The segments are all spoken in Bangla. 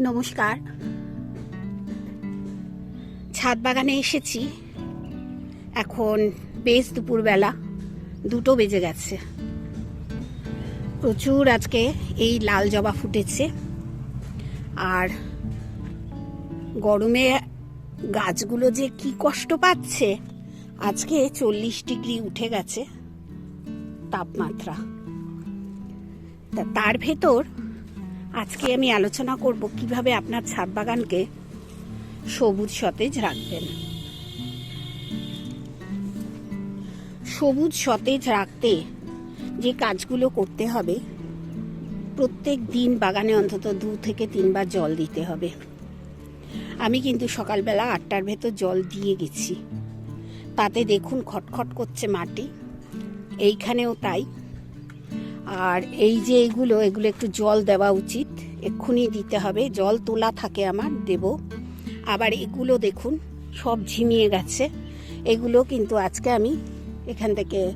নমস্কার। ছাদ বাগানে এসেছি। এখন বেশ দুপুরবেলা, দুটো বেজে গেছে। প্রচুর আজকে এই লাল জবা ফুটেছে। আর গরমে গাছগুলো যে কি কষ্ট পাচ্ছে, আজকে চল্লিশ ডিগ্রি উঠে গেছে তাপমাত্রা। তা তার ভেতর আজকে আমি আলোচনা করব কীভাবে আপনার ছাদ বাগানকে সবুজ সতেজ রাখবেন। সবুজ সতেজ রাখতে যে কাজগুলো করতে হবে, প্রত্যেক দিন বাগানে অন্তত দু থেকে তিনবার জল দিতে হবে। আমি কিন্তু সকালবেলা আটটার ভেতর জল দিয়ে গেছি। তাতে দেখুন খটখট করছে মাটি। এইখানেও তাই। আর এই যে এগুলো এগুলো একটু জল দেওয়া উচিত। এক্ষুনি দিতে হবে। জল তোলা থাকে আমার, দেব। আবার এগুলো দেখুন, সব ঝিমিয়ে গেছে। এগুলো কিন্তু আজকে আমি এখান থেকে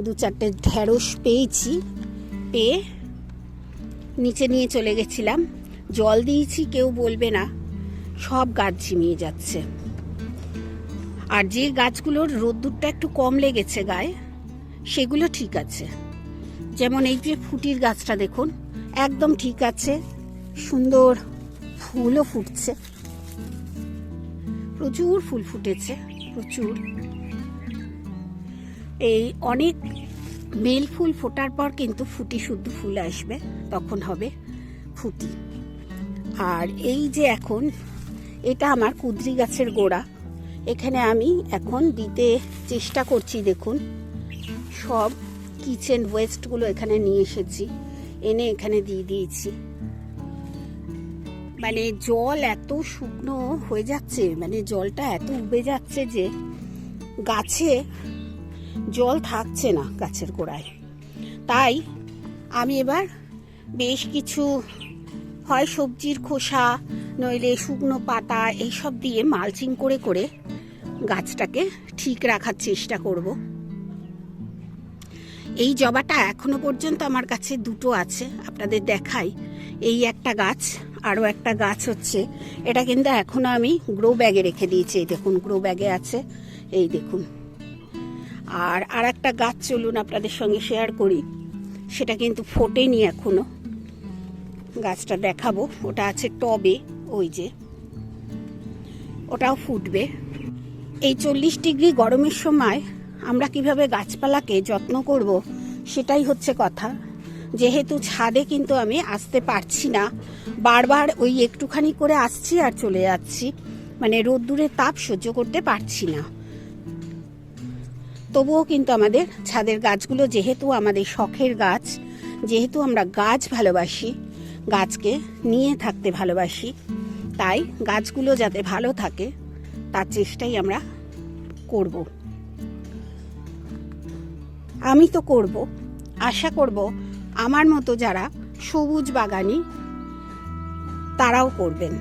দু চারটে ঢেঁড়স পেয়েছি, পেয়ে নিচে নিয়ে চলে গেছিলাম। জল দিয়েছি, কেউ বলবে না। সব গাছ ঝিমিয়ে যাচ্ছে। আর যে গাছগুলোর রোদ্দুরটা একটু কম লেগেছে গায়ে, সেগুলো ঠিক আছে। যেমন এই যে ফুটির গাছটা দেখুন, একদম ঠিক আছে, সুন্দর ফুলও ফুটছে। প্রচুর ফুল ফুটেছে, প্রচুর। এই অনেক বেল ফুল ফোটার পর কিন্তু ফুটি শুদ্ধ ফুল আসবে, তখন হবে ফুটি। আর এই যে এখন, এটা আমার কুদ্রি গাছের গোড়া। এখানে আমি এখন দিতে চেষ্টা করছি, দেখুন, সব কিচেন ওয়েস্টগুলো এখানে নিয়ে এসেছি। এনে এখানে দিয়ে দিয়েছি। মানে জল এত শুকনো হয়ে যাচ্ছে মানে জলটা এত উবে যাচ্ছে যে গাছে জল থাকছে না গাছের গোড়ায়। তাই আমি এবার বেশ কিছু হয় সবজির খোসা, নইলে শুকনো পাতা, এইসব দিয়ে মালচিং করে করে গাছটাকে ঠিক রাখার চেষ্টা করব। এই জবাটা এখনও পর্যন্ত আমার কাছে দুটো আছে, আপনাদের দেখাই। এই একটা গাছ, আরও একটা গাছ হচ্ছে। এটা কিন্তু এখনও আমি গ্রো ব্যাগে রেখে দিয়েছি। এই দেখুন গ্রো ব্যাগে আছে। এই দেখুন। আর আর একটা গাছ চলুন আপনাদের সঙ্গে শেয়ার করি। সেটা কিন্তু ফোটেনি এখনও। গাছটা দেখাবো। ওটা আছে টবে, ওই যে। ওটাও ফুটবে। এই চল্লিশ ডিগ্রি গরমের সময় আমরা কীভাবে গাছপালাকে যত্ন করব, সেটাই হচ্ছে কথা। যেহেতু ছাদে কিন্তু আমি আসতে পারছি না, বারবার ওই একটুখানি করে আসছি আর চলে যাচ্ছি। মানে রোদ্দুরের তাপ সহ্য করতে পারছি না। তবুও কিন্তু আমাদের ছাদের গাছগুলো যেহেতু আমাদের শখের গাছ, যেহেতু আমরা গাছ ভালোবাসি, গাছকে নিয়ে থাকতে ভালোবাসি, তাই গাছগুলো যাতে ভালো থাকে, তার চেষ্টাই আমরা করব। আমি তো করব, আশা করব আমার মতো যারা সবুজ বাগানি, তারাও করবেন।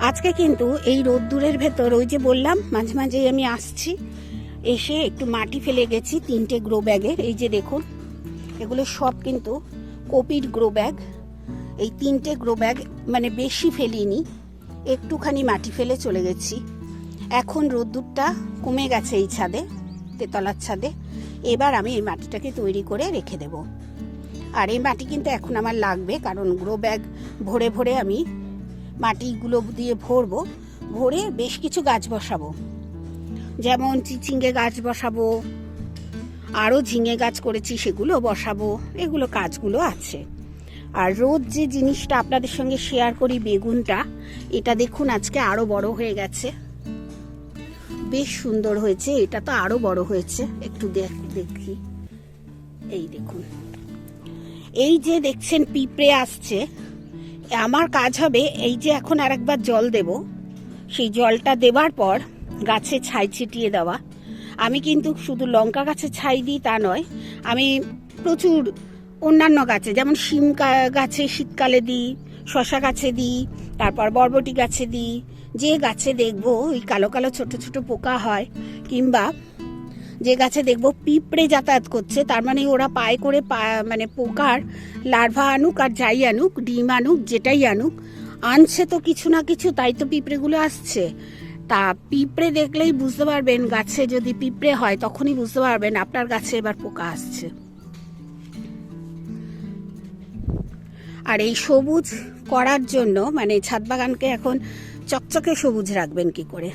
আজকে কিন্তু এই রোদ্দুরের ভেতর ওই যে বললাম, মাঝে মাঝেই আমি আসছি, এসে একটু মাটি ফেলে গেছি, তিনটে গ্রো ব্যাগের এই যে দেখুন, এগুলো সব কিন্তু কপির গ্রো ব্যাগ এই তিনটে গ্রো ব্যাগ মানে বেশি ফেলিনি, একটুখানি মাটি ফেলে চলে গেছি। এখন রোদ্দুরটা কমে গেছে এই ছাদে, তেতলার ছাদে। এবার আমি এই মাটিটাকে তৈরি করে রেখে দেব। আর এই মাটি কিন্তু এখন আমার লাগবে, কারণ গ্রো ব্যাগ ভরে ভরে আমি মাটিগুলো দিয়ে ভরবো, ভরে বেশ কিছু গাছ বসাবো। যেমন চিচিঙ্গে গাছ বসাবো আরও ঝিঙে গাছ করেছি সেগুলো বসাবো, এগুলো কাজগুলো আছে। আর রোজ যে জিনিসটা আপনাদের সঙ্গে শেয়ার করি, বেগুনটা, এটা দেখুন আজকে আরও বড় হয়ে গেছে। বেশ সুন্দর হয়েছে, এটা তো আরও বড় হয়েছে। একটু দেখ, দেখি। এই দেখুন। এই যে দেখছেন, পিঁপড়ে আসছে। আমার কাজ হবে এই যে এখন আরেকবার জল দেব। সেই জলটা দেওয়ার পর গাছে ছাই ছিটিয়ে দেওয়া। আমি কিন্তু শুধু লঙ্কা গাছে ছাই দিই তা নয়, আমি প্রচুর অন্যান্য গাছে, যেমন শিম গাছে শীতকালে দিই শশা গাছে দিই, তারপর বরবটি গাছে দিই যে গাছে দেখব ওই কালো কালো ছোট ছোট পোকা হয়, কিংবা যে গাছে দেখব পিঁপড়ে যাতায়াত করছে, তার মানে ওরা পায়ে করে মানে পোকার লার্ভা আনুক আর যাই আনুক, ডিম আনুক, যেটাই আনুক, আনছে তো কিছু না কিছু, তাই তো পিঁপড়েগুলো আসছে। তা পিঁপড়ে দেখলেই বুঝতে পারবেন, গাছে যদি পিঁপড়ে হয় তখনই বুঝতে পারবেন আপনার গাছে এবার পোকা আসছে। আর এই সবুজ করার জন্য মানে ছাদ বাগানকে এখন চকচকে সবুজ রাখবেন কি করে?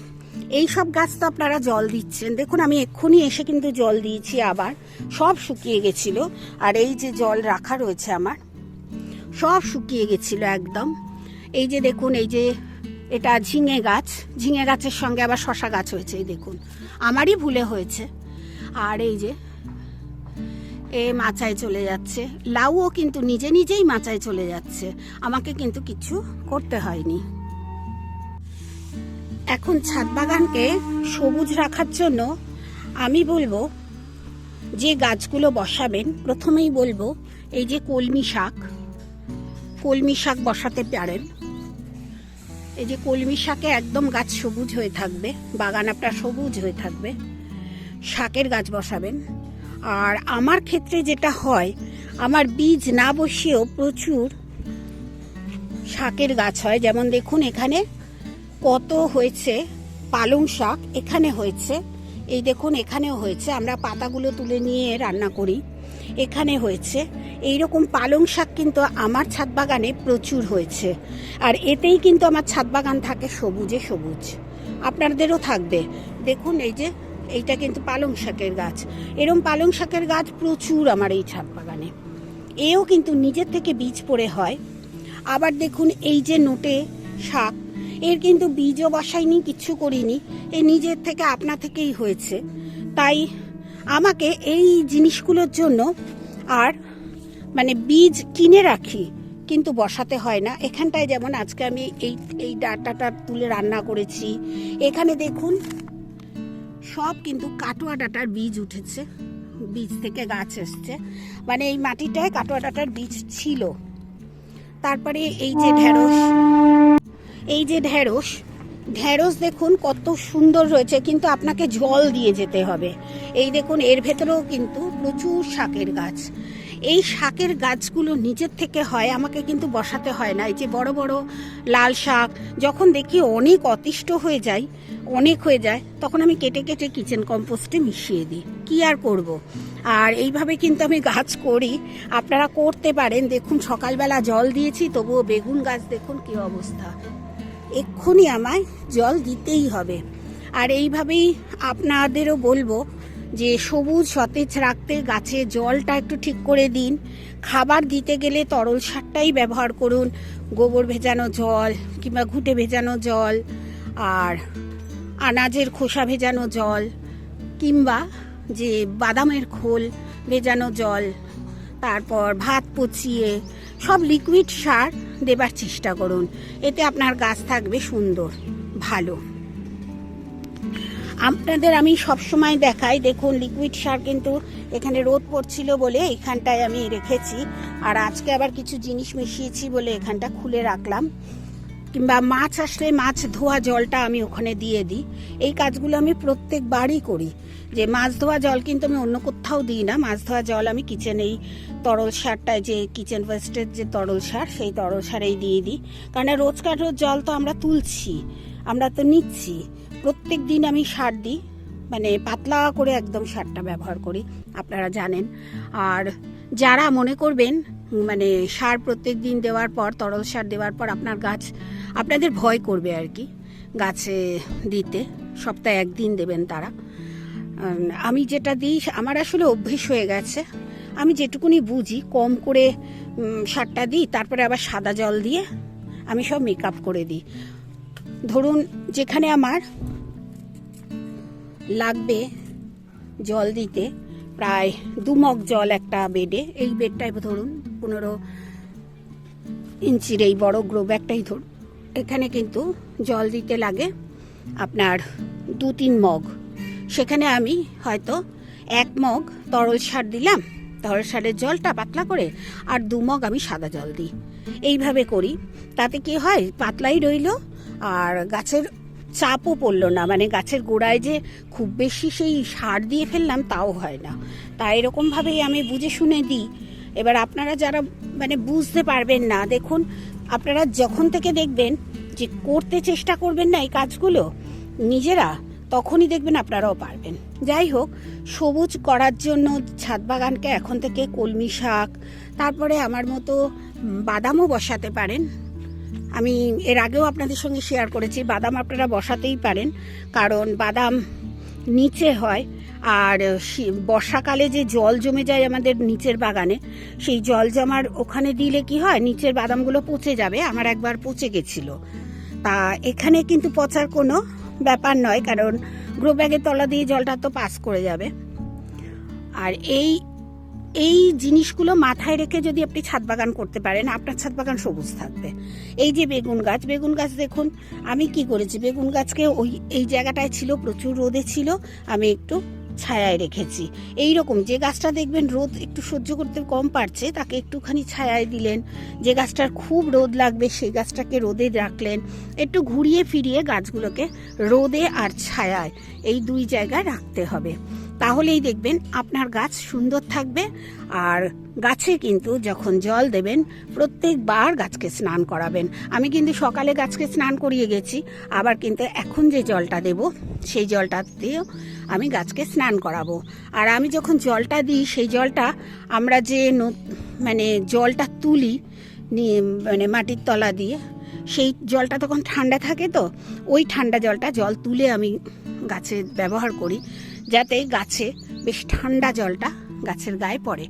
এই সব গাছ তো আপনারা জল দিচ্ছেন। দেখুন, আমি এক্ষুনি এসে কিন্তু জল দিয়েছি আবার। সব শুকিয়ে গেছিল। আর এই যে জল রাখা রয়েছে আমার, সব শুকিয়ে গেছিল একদম। এই যে দেখুন, এই যে এটা ঝিঙে গাছ। ঝিঙে গাছের সঙ্গে আবার শশা গাছ হয়েছে, এই দেখুন। আমারই ভুলে হয়েছে। আর এই যে এ মাচায় চলে যাচ্ছে। লাউও কিন্তু নিজে নিজেই মাচায় চলে যাচ্ছে। আমাকে কিন্তু কিছু করতে হয়নি। এখন ছাদ বাগানকে সবুজ রাখার জন্য আমি বলব, যে গাছগুলো বসাবেন, প্রথমেই বলব এই যে কলমি শাক। কলমি শাক বসাতে পারেন। এই যে কলমি শাকে একদম গাছ সবুজ হয়ে থাকবে, বাগান আপনার সবুজ হয়ে থাকবে। শাকের গাছ বসাবেন। আর আমার ক্ষেত্রে যেটা হয়, আমার বীজ না বসিয়েও প্রচুর শাকের গাছ হয়। যেমন দেখুন এখানে কত হয়েছে? পালং শাক এখানে হয়েছে। এই দেখুন, এখানেও হয়েছে। আমরা পাতাগুলো তুলে নিয়ে রান্না করি। এখানে হয়েছে। এই রকম পালং শাক কিন্তু আমার ছাদ বাগানে প্রচুর হয়েছে। আর এতেই কিন্তু আমার ছাদ বাগান থাকে সবুজে সবুজ। আপনাদেরও থাকবে। দেখুন, এই যে, এইটা কিন্তু পালং শাকের গাছ। এরম পালং শাকের গাছ প্রচুর আমার এই ছাদ বাগানে। এও কিন্তু নিজের থেকে বীজ পড়ে হয়। আবার দেখুন, এই যে নোটে শাক এর কিন্তু বীজও বসাইনি কিচ্ছু করিনি। এ নিজের থেকে আপনা থেকেই হয়েছে। তাই আমাকে এই জিনিসগুলোর জন্য আর মানে বীজ কিনে রাখি কিন্তু বসাতে হয় না। এখানটায় যেমন আজকে আমি এই এই ডাটাটা তুলে রান্না করেছি। এখানে দেখুন সব কিন্তু কাটোয়া ডাটার বীজ উঠেছে। বীজ থেকে গাছ এসছে। মানে এই মাটিটায় কাটোয়া ডাটার বীজ ছিল। তারপরে এই যে ঢেঁড়স এই যে ঢেঁড়স ঢেঁড়স দেখুন কত সুন্দর রয়েছে, কিন্তু আপনাকে জল দিয়ে যেতে হবে। এই দেখুন, এর ভেতরেও কিন্তু প্রচুর শাকের গাছ। এই শাকের গাছগুলো নিজের থেকে হয়, আমাকে কিন্তু বসাতে হয় না। এই যে বড় বড় লাল শাক, যখন দেখি অনেক অতিষ্ঠ হয়ে যায়, অনেক হয়ে যায়, তখন আমি কেটে কেটে কিচেন কম্পোস্টে মিশিয়ে দিই। কি আর করব। আর এইভাবে কিন্তু আমি গাছ করি। আপনারা করতে পারেন। দেখুন, সকালবেলা জল দিয়েছি, তবুও বেগুন গাছ, দেখুন কি অবস্থা। এক্ষুনি আমায় জল দিতেই হবে। আর এইভাবেই আপনাদেরও বলব যে সবুজ সতেজ রাখতে গাছে জলটা একটু ঠিক করে দিন। খাবার দিতে গেলে তরল সারটাই ব্যবহার করুন। গোবর ভেজানো জল কিংবা ঘুটে ভেজানো জল আর আনাজের খোসা ভেজানো জল কিংবা যে বাদামের খোল ভেজানো জল, তারপর ভাত পচিয়ে সব লিকুইড সার দেবার চেষ্টা করুন। এতে আপনার গাছ থাকবে সুন্দর, ভালো। আপনাদের আমি সব সময় দেখাই, দেখুন লিকুইড সার কিন্তু এখানে রোদ পড়ছিল বলে এখানটায় আমি রেখেছি। আর আজকে আবার কিছু জিনিস মিশিয়েছি বলে এখানটা খুলে রাখলাম। কিংবা মাছ আসলে মাছ ধোয়া জলটা আমি ওখানে দিয়ে দিই। এই কাজগুলো আমি প্রত্যেকবারই করি। যে মাছ ধোয়া জল কিন্তু আমি অন্য কোথাও দিই না। মাছ ধোয়া জল আমি কিচেনেই তরল সারটায় যে কিচেন ওয়েস্টের যে তরল সার, সেই তরল সারেই দিয়ে দিই। কারণ রোজকার রোজ জল তো আমরা তুলছি, আমরা তো নিচ্ছি। প্রত্যেক দিন আমি সার দিই মানে পাতলা করে একদম সারটা ব্যবহার করি, আপনারা জানেন। আর যারা মনে করবেন মানে সার প্রত্যেক দিন দেওয়ার পর, তরল সার দেওয়ার পর আপনার গাছ, আপনাদের ভয় করবে আর কি, গাছে দিতে। সপ্তাহে একদিন দেবেন তারা। আমি যেটা দিই, আমার আসলে অভ্যেস হয়ে গেছে। আমি যেটুকুনি বুঝি, কম করে সারটা দিই, তারপরে আবার সাদা জল দিয়ে আমি সব মেকআপ করে দিই। ধরুন, যেখানে আমার লাগবে জল দিতে প্রায় দুমগ জল একটা বেডে, এই বেডটায় ধরুন, পনেরো ইঞ্চির এই বড় গ্রো ব্যাগটাই ধরুন, এখানে কিন্তু জল দিতে লাগে আপনার দু তিন মগ। সেখানে আমি হয়তো এক মগ তরল সার দিলাম। তরল সারের জলটা পাতলা করে আর দু মগ আমি সাদা জল দিই। এইভাবে করি। তাতে কি হয়? পাতলাই রইল আর গাছের চাপও পড়ল না। মানে গাছের গোড়ায় যে খুব বেশি সেই সার দিয়ে ফেললাম তাও হয় না। তা এরকমভাবেই আমি বুঝে শুনে দিই। এবার আপনারা যারা মানে বুঝতে পারবেন না, দেখুন, আপনারা যখন থেকে দেখবেন যে করতে চেষ্টা করবেন না এই কাজগুলো, নিজেরা তখনই দেখবেন আপনারাও পারবেন। যাই হোক, সবুজ করার জন্য ছাদ বাগানকে এখন থেকে কলমি শাক, তারপরে আমার মতো বাদামও বসাতে পারেন। আমি এর আগেও আপনাদের সঙ্গে শেয়ার করেছি, বাদাম আপনারা বসাতেই পারেন, কারণ বাদাম নিচে হয় আর বর্ষাকালে যে জল জমে যায় আমাদের নিচের বাগানে, সেই জল জমার ওখানে দিলে কি হয়, নিচের বাদামগুলো পচে যাবে। আমার একবার পচে গেছিল। তা এখানে কিন্তু পচার কোনো ব্যাপার নয়, কারণ গ্রো ব্যাগের তলা দিয়ে জলটা তো পাস করে যাবে। আর এই এই জিনিসগুলো মাথায় রেখে যদি আপনি ছাদ বাগান করতে পারেন, আপনার ছাদ বাগান সবুজ থাকবে। এই যে বেগুন গাছ বেগুন গাছ দেখুন, আমি কি করেছি? বেগুন গাছকে ওই, এই জায়গাটায় ছিল, প্রচুর রোদে ছিল, আমি একটু ছায়ায় রেখেছি। এই রকম যে গাছটা দেখবেন রোদ একটু সহ্য করতে কম পারছে, তাকে একটুখানি ছায়ায় দিলেন। যে গাছটার খুব রোদ লাগবে, সেই গাছটাকে রোদে রাখলেন। একটু ঘুরিয়ে ফিরিয়ে গাছগুলোকে রোদে আর ছায়ায় এই দুই জায়গায় রাখতে হবে। তাহলেই দেখবেন আপনার গাছ সুন্দর থাকবে আর গাছে কিন্তু যখন জল দেবেন, প্রত্যেকবার গাছকে স্নান করাবেন। আমি কিন্তু সকালে গাছকে স্নান করিয়ে গেছি, আবার কিন্তু এখন যে জলটা দেব, সেই জলটা দিয়েও আমি গাছকে স্নান করাবো। আর আমি যখন জলটা দিই, সেই জলটা আমরা যে মানে জলটা তুলি মানে মাটির তলা দিয়ে, সেই জলটা তখন ঠান্ডা থাকে তো, ওই ঠান্ডা জলটা জল তুলে আমি গাছে ব্যবহার করি। যাতে গাছে বেশ ঠান্ডা জলটা গাছের গায়ে পড়ে,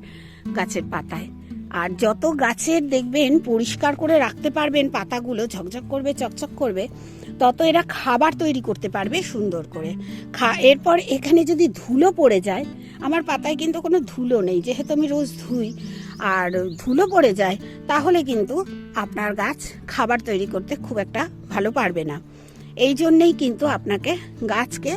গাছের পাতায়। আর যত গাছের দেখবেন পরিষ্কার করে রাখতে পারবেন, পাতাগুলো ঝকঝক করবে, চকচক করবে, তত এরা খাবার তৈরি করতে পারবে সুন্দর করে। খা, এরপর এখানে যদি ধুলো পড়ে যায়, আমার পাতায় কিন্তু কোনো ধুলো নেই। যেহেতু আমি রোজ ধুই আর ধুলো পড়ে যায়, তাহলে কিন্তু আপনার গাছ খাবার তৈরি করতে খুব একটা ভালো পারবে না। এই জন্যেই কিন্তু আপনাকে গাছকে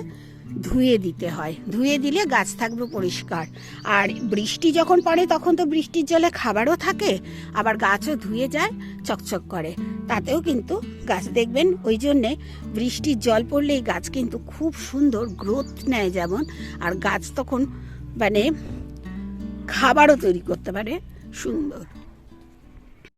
ধুয়ে দিতে হয়। ধুয়ে দিলে গাছ থাকবে পরিষ্কার। আর বৃষ্টি যখন পড়ে, তখন তো বৃষ্টির জলে খাবারও থাকে। আবার গাছও ধুয়ে যায়, চকচক করে। তাতেও কিন্তু গাছ দেখবেন, ওই জন্যে বৃষ্টির জল পড়লেই গাছ কিন্তু খুব সুন্দর গ্রোথ নেয় যেমন। আর গাছ তখন মানে খাবারও তৈরি করতে পারে সুন্দর।